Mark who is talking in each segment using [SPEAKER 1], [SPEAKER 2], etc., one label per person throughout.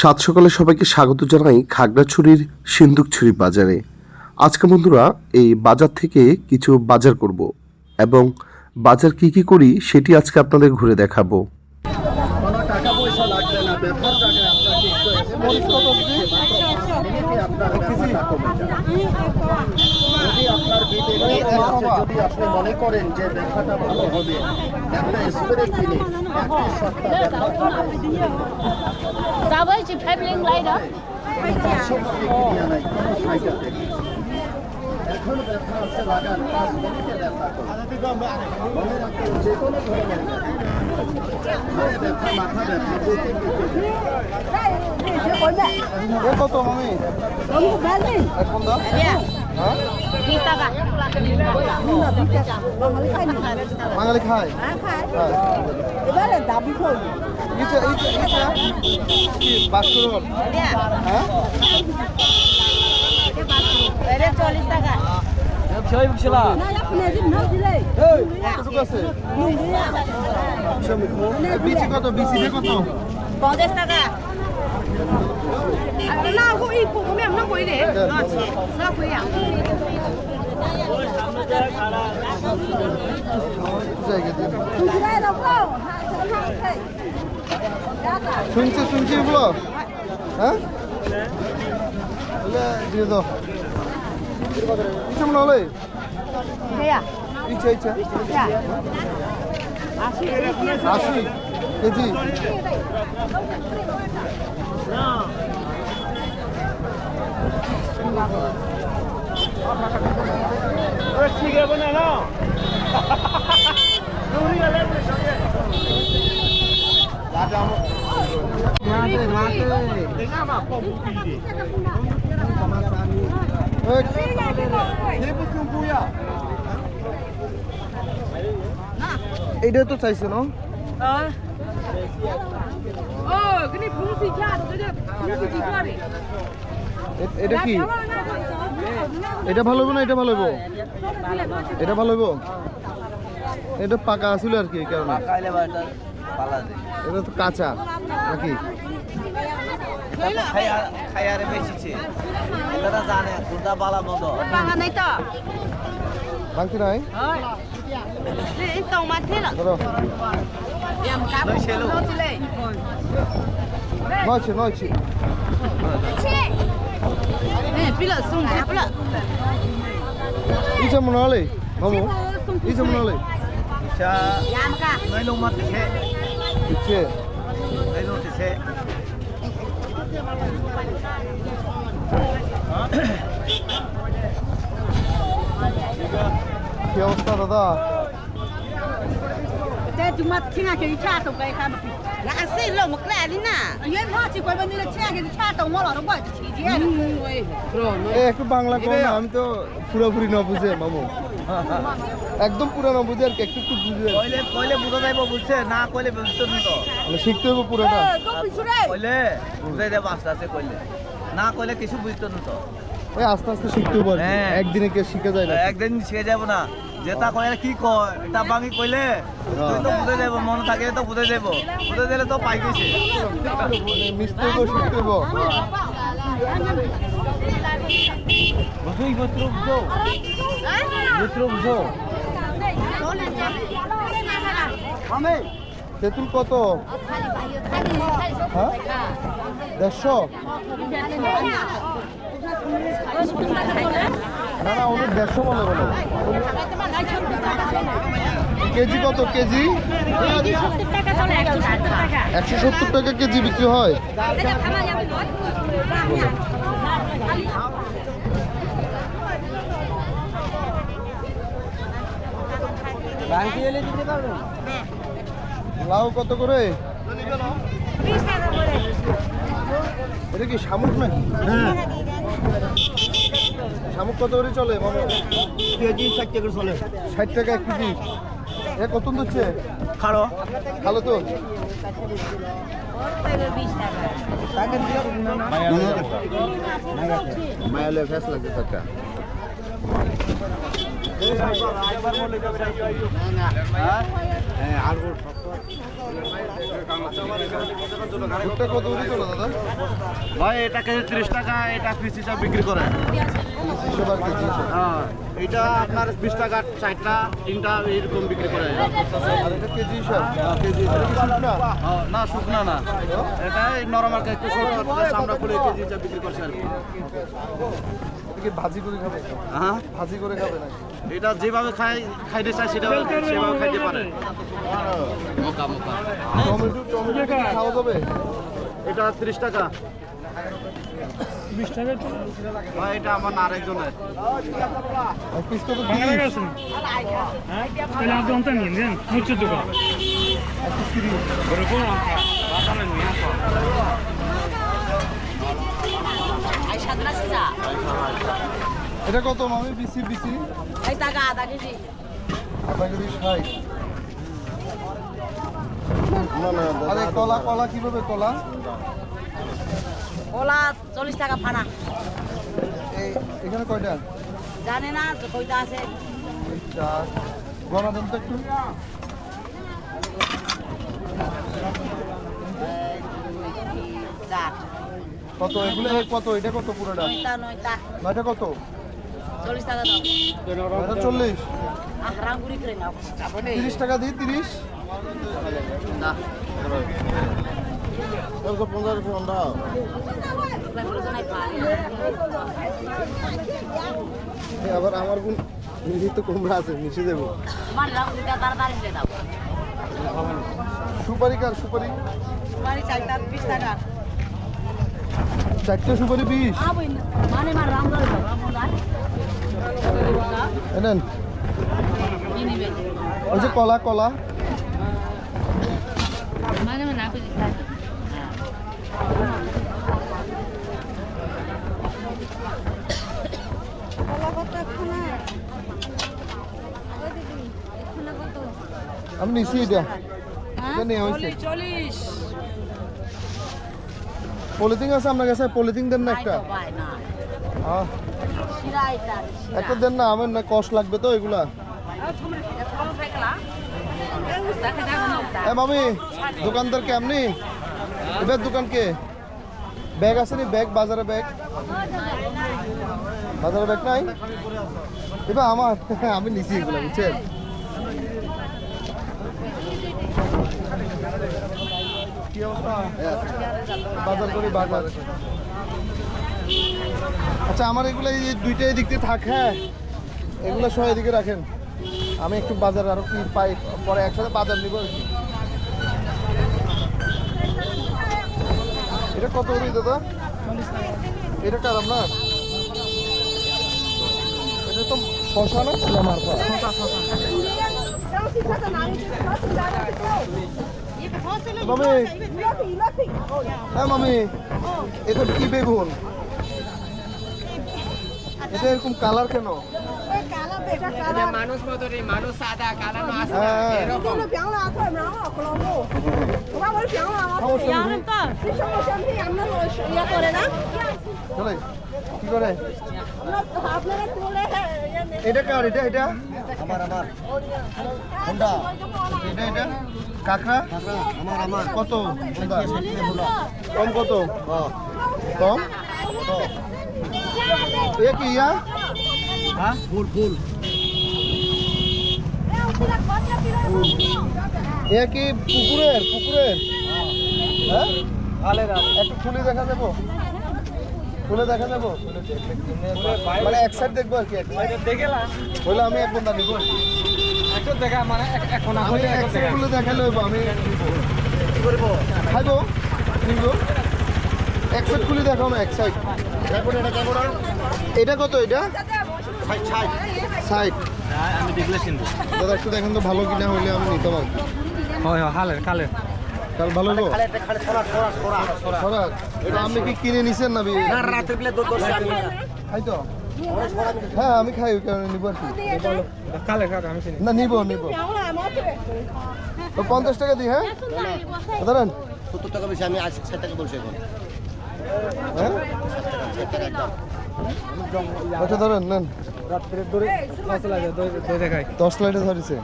[SPEAKER 1] সাত সকালে সবাইকে স্বাগত জানাই খাগড়াছড়ির সিন্দুকছড়ি বাজারে। আজকে বন্ধুরা, এই বাজার থেকে কিছু বাজার করব এবং বাজার কি কি করি সেটি আজকে আপনাদের ঘুরে দেখাবো
[SPEAKER 2] কোনো টাকা পয়সা লাগবে না ব্যবহার টাকা আপনাকে একটু এসএমএস মিনিটে আপনার ব্যবহারটা কমে যাবে যদি আপনার বিল এরকম আছে যদি আপনি মনে করেন যে দেখাটা ভালো হবে? একটা স্কুলের দিনে এখন ব্যথা আছে লাগান
[SPEAKER 3] কত মামি? এখন বাঙালি খায়
[SPEAKER 4] এবারে দাবি করি
[SPEAKER 3] ইচ্ছা ইচ্ছা ইচ্ছা কি বাসকরণ হ্যাঁ
[SPEAKER 5] চল্লিশ টাকা
[SPEAKER 3] আছে বিচি কত বিচি কত
[SPEAKER 5] পঞ্চাশ টাকা
[SPEAKER 4] কমে আমরা কই রে না কই আ
[SPEAKER 3] জায়গা দিন
[SPEAKER 4] খুচরা রাখো
[SPEAKER 3] শুনছি শুনছি এগুলো হ্যাঁ? দিয়ে দাও। ইচ্ছা হলে। কেজি এইটা তো চাইছে না? এটা কি? এটা ভালো হইব না এটা ভালো হইব? এটা ভালো হইব? এটা পাকা আসলে আর কি এই কারণে। এটা তো কাঁচা নাকি?
[SPEAKER 6] খায়ারে বেশিছে এটা জানে বালা
[SPEAKER 5] নাই তো।
[SPEAKER 3] ভাঙতি নাই?
[SPEAKER 5] এই তো মাঠে না।
[SPEAKER 3] ধরো
[SPEAKER 5] এম কাপ দিলে
[SPEAKER 3] নয়ছে নয়ছে
[SPEAKER 5] এই পিলা সুন পিলা
[SPEAKER 3] ইচ্ছা মনে হলে মামু ইচ্ছা মনে হলে
[SPEAKER 6] ইচ্ছা
[SPEAKER 5] ইয়ামকা
[SPEAKER 6] নই লং মাতিছে
[SPEAKER 3] ইচ্ছে
[SPEAKER 6] নই লং তিছে
[SPEAKER 3] কি অবস্থা দাদা বুঝে পুরো না বুঝে আর কি একটু একটু বুঝে।
[SPEAKER 6] কইলে কইলে বুঝা যাইবো বুঝছে? না কইলে বুঝতে না তো
[SPEAKER 3] মানে শিখতে হবে পুরোটা।
[SPEAKER 6] কইলে বুঝাই আস্তে আস্তে কইলে। না কইলে কিছু বুঝতো না তো।
[SPEAKER 3] ওই আস্তে আস্তে শিখতে হবে
[SPEAKER 6] হ্যাঁ।
[SPEAKER 3] একদিনে কে শিখে যায় না
[SPEAKER 6] একদিন শিখে যাব না। যেটা কয় কি কয়? এটা বাঙি কইলে তুই তো বুঝে যাব মন থাকে তো বুঝে যাব বুঝে দিলে তো পাই গেছে।
[SPEAKER 3] হবে শিখতে হবে
[SPEAKER 6] বুঝুই বত্র বুঝো বত্র বুঝো আমি।
[SPEAKER 3] তেঁতুল কত? হ্যাঁ? দেড়শো? দেড়শো কেজি কত? কেজি?
[SPEAKER 5] টাকা চলে 170 টাকা
[SPEAKER 3] একশো সত্তর টাকা কেজি বিক্রি হয়। লাউ কত করে?
[SPEAKER 5] 20 টাকা করে
[SPEAKER 3] এটা কি শামুক নাকি? শামুক কত করে চলে?
[SPEAKER 6] কেজি ষাট টাকা চলে।
[SPEAKER 3] ষাট টাকা এক কেজি? এ কত দিচ্ছে
[SPEAKER 6] খাড়ো।
[SPEAKER 3] ভালো তো?
[SPEAKER 5] 20 টাকা
[SPEAKER 3] মায়ালে ফ্যাস লাগছে টাকা
[SPEAKER 2] ভাই এটা কেজি ত্রিশ টাকা এটা পিস হিসাবে বিক্রি করে। হ্যাঁ এটা আপনার বিশ টাকা চারটা তিনটা এইরকম বিক্রি করে।
[SPEAKER 3] কি শুকনা?
[SPEAKER 2] হ্যাঁ, না শুকনা না। এটা নরমাল একটু ছোট আমরা করে কেজি বিক্রি করছি আর কি।
[SPEAKER 3] ভাজি করে খাবে?
[SPEAKER 2] হ্যাঁ?
[SPEAKER 3] ভাজি করে খাবে না
[SPEAKER 2] এটা যেভাবে খাই খাইতে চাই সেটা সেভাবে খাইতে পারে। মোকা মোকা।
[SPEAKER 3] টমেটো টমেটো খাওয়া যাবে?
[SPEAKER 2] এটা ত্রিশ টাকা। বিশ টাকা ভাই এটা আমার না আরেকজনের
[SPEAKER 3] আর পিস কত তিরিশ
[SPEAKER 7] তাহলে আপনি অন্তর নিন দেন। মুচ্ছের দোকান
[SPEAKER 3] আর পিস তিরিশ
[SPEAKER 5] আই
[SPEAKER 3] এটা কত মামি? বিসি বিসি
[SPEAKER 5] এই টাকা আধা কেজি।
[SPEAKER 3] আধা কেজি ষাট। আরে কলা কলা কীভাবে কলা
[SPEAKER 5] ওলা চল্লিশ টাকা ভাড়া।
[SPEAKER 3] এই এখানে কয়টা?
[SPEAKER 5] জানে না তো কইটা আছে?
[SPEAKER 3] এই চার গণা একটু। কত? এগুলো কত? এটা কত পুরোটা?
[SPEAKER 5] নয়টা
[SPEAKER 3] কত?
[SPEAKER 5] চল্লিশ টাকা দাও।
[SPEAKER 3] চল্লিশ। তিরিশ টাকা দিই তিরিশ।
[SPEAKER 5] না
[SPEAKER 3] পঞ্চাশ
[SPEAKER 5] ঘণ্টা
[SPEAKER 3] আবার আমার গুণ নিজে তো কুমড়া আছে মিশে দেবো সুপারি কার সুপারি
[SPEAKER 5] তোমারই চাইটা বিশ টাকা
[SPEAKER 3] চারটে সুপারি বিশ
[SPEAKER 5] মানে
[SPEAKER 3] এনেন ওই যে কলা কলা
[SPEAKER 5] মানে মানে আপনি
[SPEAKER 3] আমি নিছি এটা হয়েছে
[SPEAKER 5] চল্লিশ
[SPEAKER 3] পলিথিন আছে আপনার কাছে? পলিথিন দেন না একটা? আহ, একটা দেন না আমার না কষ্ট লাগবে তো এগুলা? এ মামি দোকানদার কেমনি? এবার দোকান কে? ব্যাগ আছে নি? ব্যাগ বাজারে ব্যাগ? বাজারে ব্যাগ নাই? এবার আমার, আমি নিচে এগুলো, বুঝছেন? বাজার করি, বাজার আচ্ছা আমার এগুলো এই দুইটা এদিক দিয়ে থাক হ্যাঁ? এগুলো সহ এদিকে রাখেন। আমি একটু বাজার আরও কি পাই, পরে একসাথে বাজার নিব আর কি। এটা কত করে দাদা? এটা কার আপনার? এটা তো শশা না মারপা মামি। হ্যাঁ মামি। এটা কি বেগুন? এটা এরকম কালার কেন?
[SPEAKER 4] মানুষ মতো মানুষ সাদা কালার মাছ
[SPEAKER 3] হ্যাঁ।
[SPEAKER 4] এরকম।
[SPEAKER 3] চলে কি করে? এটা কার এটা এটা?
[SPEAKER 2] আমার আমার। হোন্ডা।
[SPEAKER 3] এটা এটা? কাঁকড়া?
[SPEAKER 2] আমার আমার।
[SPEAKER 3] কত? কম কত? কম? এ কি ইয়া
[SPEAKER 2] হ্যাঁ ফুল ফুল
[SPEAKER 3] এ কি পুকুরের পুকুরের হ্যাঁ একটু খুলে দেখা যাব খুলে দেখা যাব মানে এক সাইড দেখব আর কি এক সাইড হইলে আমি এক বন্ধা নিবো
[SPEAKER 7] একটু দেখা মানে এখন
[SPEAKER 3] আমি এক সাইড খুলে দেখা লইব আমি খাইবো নিব এক সাইড খুলে দেখাও না এক সাইড। এটা কত এটা? সাইড
[SPEAKER 6] আমি দেখলে চিনবো।
[SPEAKER 3] দাদা একটু দেখেন তো ভালো কিনা হইলে আমি নিতাম আর কি।
[SPEAKER 7] হয় হয় হালের কালের
[SPEAKER 3] কাল ভালো গো সরাক এটা আপনি কি কিনে নিছেন না বি-
[SPEAKER 6] রাতের বেলা দুধ করছে আমি।
[SPEAKER 3] খাই তো? হ্যাঁ আমি খাই ওই কারণে নিব আর কি।
[SPEAKER 7] কালের কাকা আমি চিনি।
[SPEAKER 3] না নিব নিব। তো পঞ্চাশ টাকা দিই হ্যাঁ? ধরেন
[SPEAKER 2] সত্তর টাকা বেশি আমি আশি ষাট টাকা বলছি এখন।
[SPEAKER 3] হ্যাঁ? আচ্ছা ধরেন নেন। দশ লাইটে ধরেছে।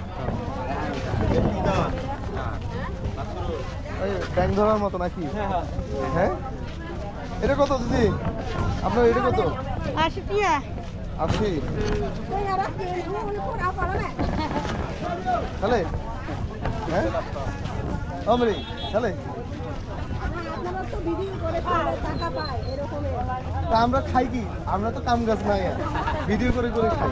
[SPEAKER 3] এই ব্যাং ধরার মতো নাকি? হ্যাঁ এটা কত দিদি? আপনার এটা কত?
[SPEAKER 4] আশি টিয়া
[SPEAKER 3] আশি? চলে হ্যাঁ? অমরি চলে তা আমরা খাই কি? আমরা তো কাম গাছ নাই ভিডিও করে করে খাই।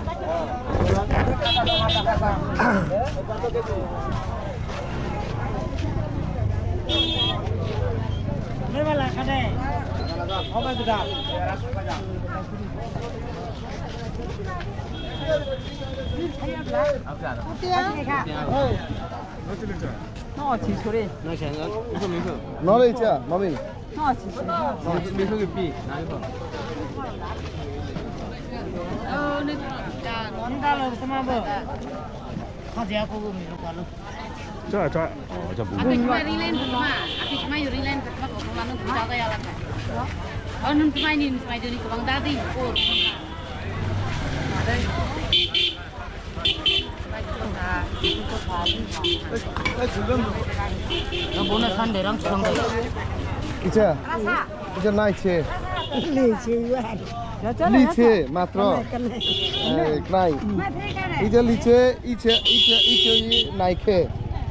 [SPEAKER 3] 那几出的？拿钱，
[SPEAKER 5] 拿没事没事。拿了一只，毛没？那几出的？没事给比，拿一份。呃，那王大楼他妈不，他家
[SPEAKER 3] 哥哥没有管了。这儿这儿，我这不。啊，你
[SPEAKER 5] 买的烂的嘛？啊，你买有的烂的，他哥哥嘛，那不找到要了噻。啊，那买你买就你王大的，我。
[SPEAKER 3] লিচে। মাত্র। এই, নাই। ইটা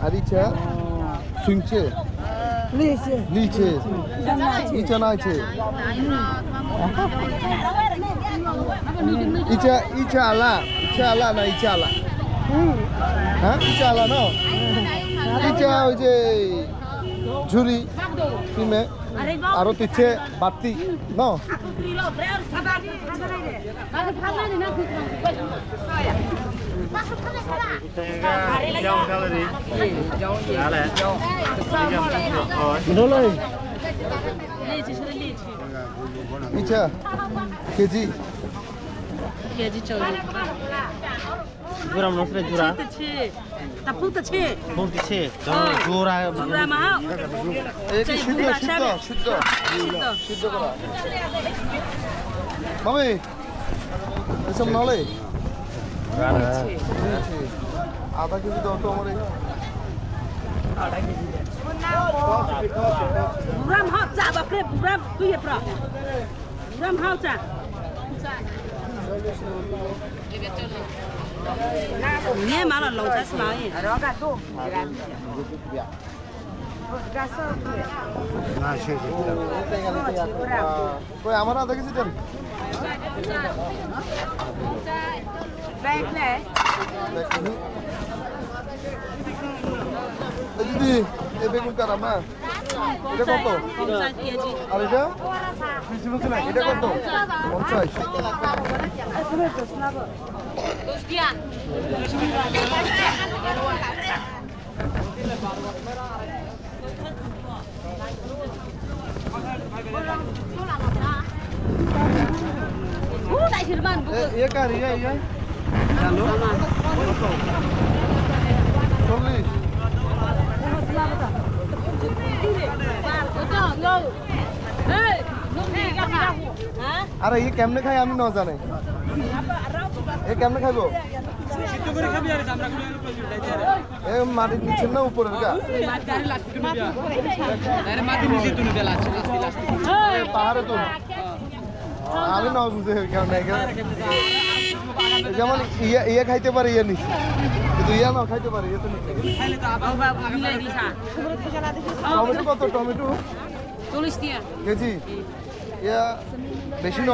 [SPEAKER 3] আর ইচ্ছা শুনছে ইচ্ছা নাইছে। ইচ্ছা ইচ্ছা আলা ইচ্ছা আলা না ইচ্ছা আলা। হ্যাঁ ইচ্ছা আলা না ইচ্ছা ওই যে ঝুরি কিমে আরও তিচ্ছে বাতি ন ইচ্ছা কেজি
[SPEAKER 5] কেজি চল্লিশ
[SPEAKER 6] জোড়া মশলা জোড়া?
[SPEAKER 4] তা পুঁতেছে
[SPEAKER 6] বলতেছে জোড়া
[SPEAKER 4] জোড়া মাও।
[SPEAKER 3] এটা শুদ্ধ শুদ্ধ শুদ্ধ শুদ্ধ করা মামি এসব নলে? আধা কেজি দাও তো আমার এই।
[SPEAKER 4] বুড়াম হাও চা বাপরে বুড়াম তুই এ প্রা বুড়াম হাও চা। নিয়ে মারা লং চা স্মাই
[SPEAKER 3] কই আমার আধা কেজি দেন। দিদি এই বেগুন কার আমার এটা কত আর এটা এটা কত পঞ্চাশ
[SPEAKER 5] Gustian. Uh, tak sirban bu.
[SPEAKER 3] এ- এ কার ইয়ে ইয়ে চল্লিশ
[SPEAKER 5] Betul, yo. Hey,
[SPEAKER 3] আরে ইয়ে কেমনে খাই আমি ন জানে। এ কেমনে খাইবো? এ মাটির নিচে না উপরের গা? পাহাড়ে তো আমি ন বুঝে কেমন যেমন ইয়া ইয়া খাইতে পারে ইয়া নিচে। কিন্তু ইয়া না খাইতে পারে ইয়ে তো নিচে. টমেটো কত টমেটো?
[SPEAKER 5] dia.
[SPEAKER 3] কেজি? ইয়া বেশি ন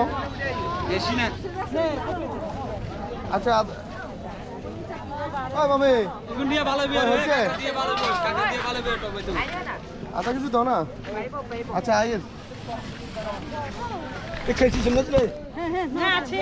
[SPEAKER 6] বেশি না।
[SPEAKER 3] আচ্ছা মামি।
[SPEAKER 6] দিয়ে ভালো
[SPEAKER 3] বিয়ে হয়েছে?
[SPEAKER 6] দিয়ে ভালো কাকা দিয়ে ভালো টমেটো
[SPEAKER 3] আধা কিছু দাও না? আচ্ছা আইস এ খেয়েছি হ্যাঁ হ্যাঁ
[SPEAKER 4] না আছে।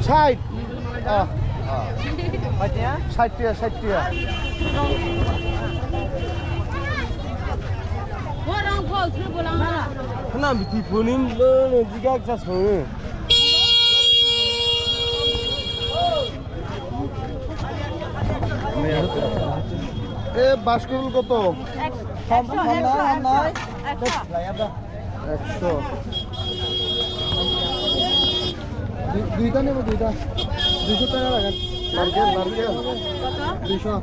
[SPEAKER 3] ষাট। ষাট টিয়া ষাট টিয়া না বিটি ফোনিম জিগা একটা শোনে এ বাসকরুল কত? একশো দুই- দুইটা নেব দুইটা। দুইশো টাকা রাখেন নারকেল নারকেল দুইশো।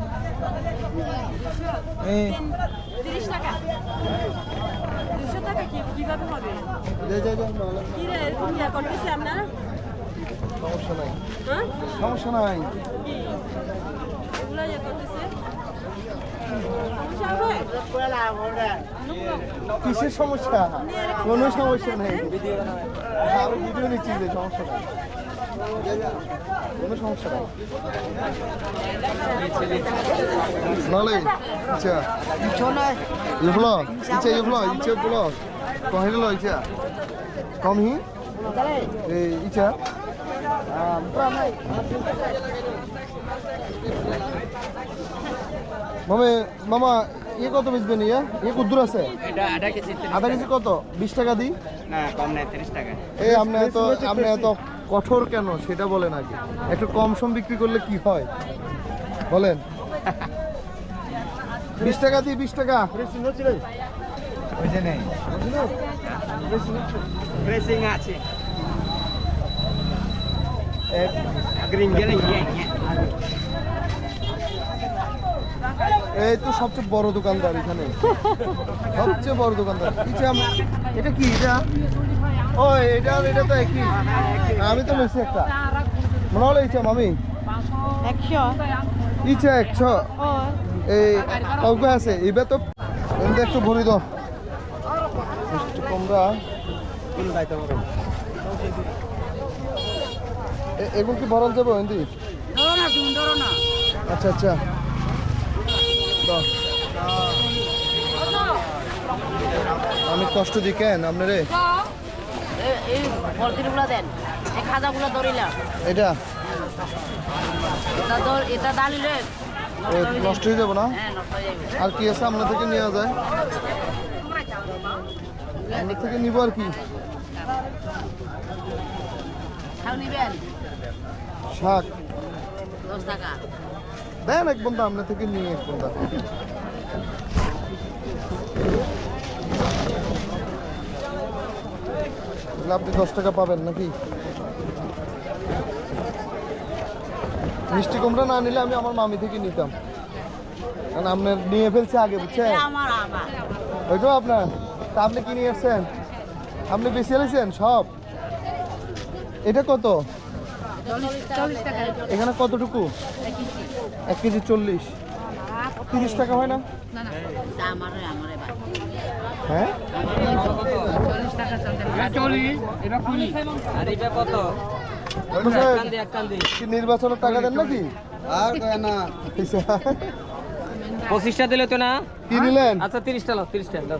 [SPEAKER 3] সমস্যা নাই।
[SPEAKER 4] হ্যাঁ?
[SPEAKER 3] সমস্যা নাই। কিসের সমস্যা? কোনো সমস্যা নেই। ভিডিও নিচ্ছি যে সমস্যা নাই কোনো সমস্যা নাই নলে ইচ্ছা। ইফলো ইচ্ছা ইফলো ইচ্ছা বলো কহিল ইচ্ছা। কম হি? এই ইচ্ছা। মামে মামা ইয়ে কত বেচবেন ইয়ে? ইয়ে কুদ্দুর আছে? আধা কেজি। কত? বিশ টাকা দিই
[SPEAKER 6] না কম নাই তিরিশ টাকা।
[SPEAKER 3] এই আপনি এত আপনি এত কঠোর কেন? সেটা বলেন আগে। একটু কম সম বিক্রি করলে কি হয়? বলেন। বিশ টাকা দিই বিশ টাকা।
[SPEAKER 6] গ্রিন গেলে
[SPEAKER 3] এই তো সবচেয়ে বড় দোকানদার এখানে। সবচেয়ে বড় দোকানদার। এটা কি এটা? ও এটা এটা তো একই। আমি তো একটা। মনে হলো ইচ্ছা মামি? ইচ্ছা একশো। এই আছে তো এমনি একটু ভরি দাও। এগুলো কি ভরল যাব আচ্ছা আচ্ছা। আমি কষ্ট দিই কেন আপনারে?
[SPEAKER 5] এই দেন। এই খাজাগুলো ধরিলাম
[SPEAKER 3] এটা?
[SPEAKER 5] এটা ধর এটা ডালিলে
[SPEAKER 3] এ, নষ্ট হয়ে যাব না?
[SPEAKER 5] হ্যাঁ হয়ে
[SPEAKER 3] আর কি আছে আপনার থেকে নেওয়া যায়? আপনার থেকে নিব আর কি। শাক। দেন এক বন্ধা আপনার থেকে নিয়ে এক বন্ধা। আপনি দশ টাকা পাবেন নাকি? মিষ্টি কুমড়া না নিলে আমি আমার মামি থেকে নিতাম। কারণ আপনার নিয়ে ফেলছে আগে বুঝছেন? ওইটাও আপনার। তা আপনি কি নিয়ে এসছেন? আপনি বেশি এলেছেন সব? এটা কত? এখানে কতটুকু? এক কেজি চল্লিশ। তিরিশ টাকা হয় না? হ্যাঁ? নির্বাচনের টাকা দেন নাকি?
[SPEAKER 6] আর না। পঁচিশটা দিলে তো না?
[SPEAKER 3] কি নিলেন?
[SPEAKER 6] আচ্ছা তিরিশটা লোক তিরিশটা দাও।